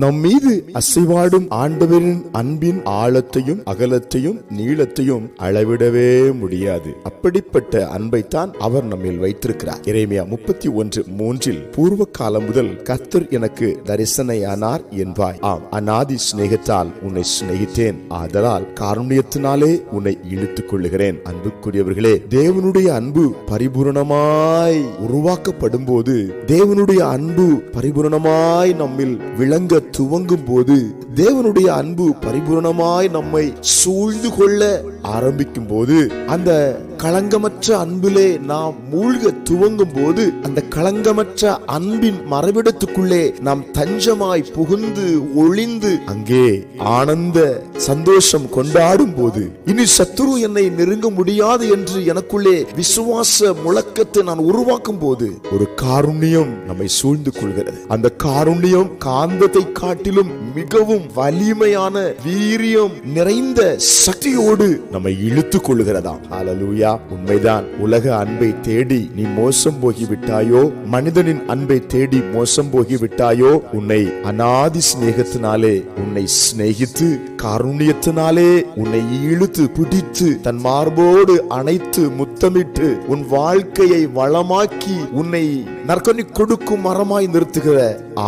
நம் மீது அசைவாடும் ஆண்டவரின் அன்பின் ஆழத்தையும் அகலத்தையும் நீளத்தையும் அளவிடவே முடியாது. அப்படிப்பட்ட அன்பைத்தான் அவர் நம்மில் வைத்திருக்கிறார். இறைமையா முப்பத்தி ஒன்று மூன்றில் பூர்வ காலம் முதல் கத்தர் எனக்கு தரிசனையானார் என்பாய். ஆம் அநாதி சிநேகத்தால் உன்னை சிநேகித்தேன். ஆதலால் காரணியத்தினாலே உன்னை இழுத்துக் கொள்ளுகிறேன். அன்புக்குரியவர்களே தேவனுடைய அன்பு பரிபூரணமாய் உருவாக்கப்படும் போது தேவனுடைய அன்பு பரிபூரணமாய் நம்மில் விளங்க துவங்கும் போது தேவனுடைய அன்பு பரிபூரணமாய் நம்மை சூழ்ந்து கொள்ள ஆரம்பிக்கும் போது அந்த களங்கமற்ற அன்பிலே நாம் மூழ்க துவங்கும் போது அந்த களங்கமற்ற அன்பின் மறைவிடத்துக்குள்ளே நாம் தஞ்சமாய் புகுந்து ஒளிந்து அங்கே ஆனந்த சந்தோஷம் கொண்டாடும் போது இனி சத்துரு என்னை நெருங்க முடியாது என்று எனக்குள்ளே விசுவாச முழக்கத்தை நான் உருவாக்கும் போது ஒரு காருண்யம் நம்மை சூழ்ந்து கொள்கிறது. அந்த காருண்யம் காந்தத்தை காட்டிலும் மிகவும் வலிமையான வீரியம் நிறைந்த சக்தியோடு நம்மை இழுத்துக் கொள்கிறதாம். ஹalleluya. உண்மைதான். உலக அன்பை தேடி நீ மோசம் போகிவிட்டாயோ மனிதனின் அன்பை தேடி மோசம் போகிவிட்டாயோ உன்னை அனாதி சிநேகத்தினாலே உன்னை சிநேகித்து காருண்யத்தினாலே உன்னை இழுத்து பிடித்து தன் மார்போடு அணைத்து முத்தமிட்டு உன் வாழ்க்கையை வளமாக்கி உன்னை நற்கனி கொடுக்கும் மரமாய் நிறுத்துகிற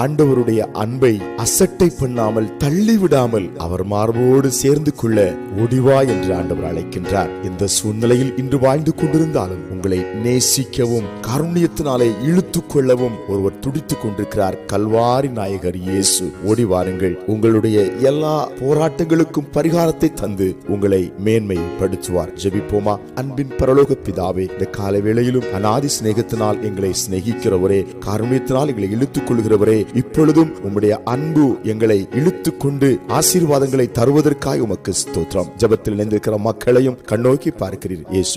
ஆண்டவருடைய அன்பை அசட்டை பண்ணாமல் தள்ளிவிடாமல் அவர் மார்போடு சேர்ந்து கொள்ள ஒடிவா என்று ஆண்டவர் அழைக்கின்றார். இந்த சூழ்நிலையில் இன்று வாழ்ந்து கொண்டிருந்தாலும் உங்களை நேசிக்கவும் கருணியத்தினாலே இழுத்துக் கொள்ளவும் ஒருவர் துடித்துக் கொண்டிருக்கிறார். கல்வாரி நாயகர் இயேசு ஓடி வாருங்கள். உங்களுடைய எல்லா போராட்டங்களுக்கும் பரிகாரத்தை தந்து உங்களை மேன்மைப்படுத்துவார். ஜெபிப்போமா? அன்பின் பரலோக பிதாவே இந்த கால வேளையிலும் அநாதி சிநேகத்தினால் எங்களை சிநேகிக்கிறவரே காரணியத்தினால் எங்களை இழுத்துக் கொள்கிறவரே இப்பொழுதும் உம்முடைய அன்பு எங்களை இழுத்துக் கொண்டு ஆசீர்வாதங்களை தருவதற்காக உமக்கு ஸ்தோத்திரம். ஜெபத்தில் இணைந்திருக்கிற மக்களையும் கண்ணோக்கி பார்க்கிறீர்.